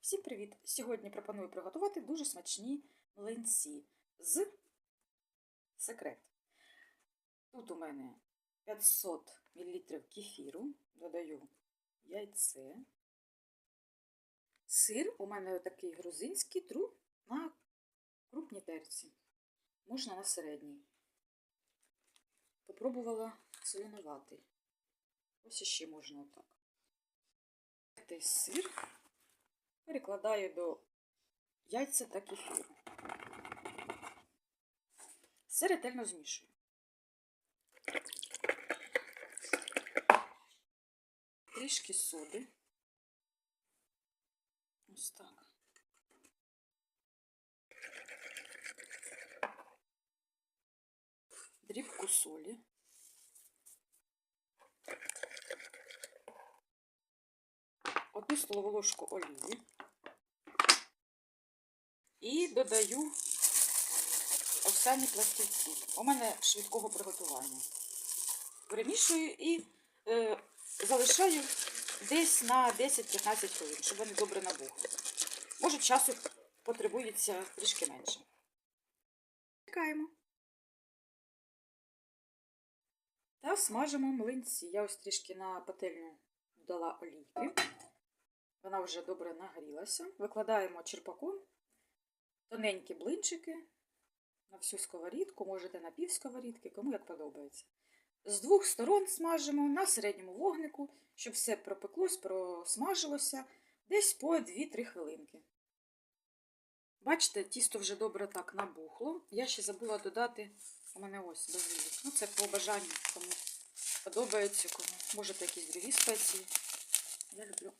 Всім привіт! Сьогодні пропоную приготувати дуже смачні млинці з секрет. Тут у мене 500 мл кефіру, додаю яйце. Сир у мене такий грузинський тру на крупній терці. Можна на середній. Попробувала солонуватий. Ось іще можна отак. Цей сир перекладаю до яйця та кефіру. Все ретельно змішую. Трішки соди. Ось так. Дрібку солі. Одну столову ложку олії. І додаю овсяні пластівці. У мене швидкого приготування. Перемішую і е, залишаю десь на 10-15 хвилин, щоб вони добре набухли. Може, часу потребується трішки менше. Чекаємо. Та смажимо млинці. Я ось трішки на пательню додала олійки. Вона вже добре нагрілася. Викладаємо черпаком тоненькі блинчики на всю сковорідку, можете на пів сковорідки, кому як подобається. З двох сторон смажимо на середньому вогнику, щоб все пропеклось, просмажилося десь по 2-3 хвилинки. Бачите, тісто вже добре так набухло. Я ще забула додати у мене ось базилік. Ну, це по бажанню, кому подобається, кому можете якісь другі спеції. Я люблю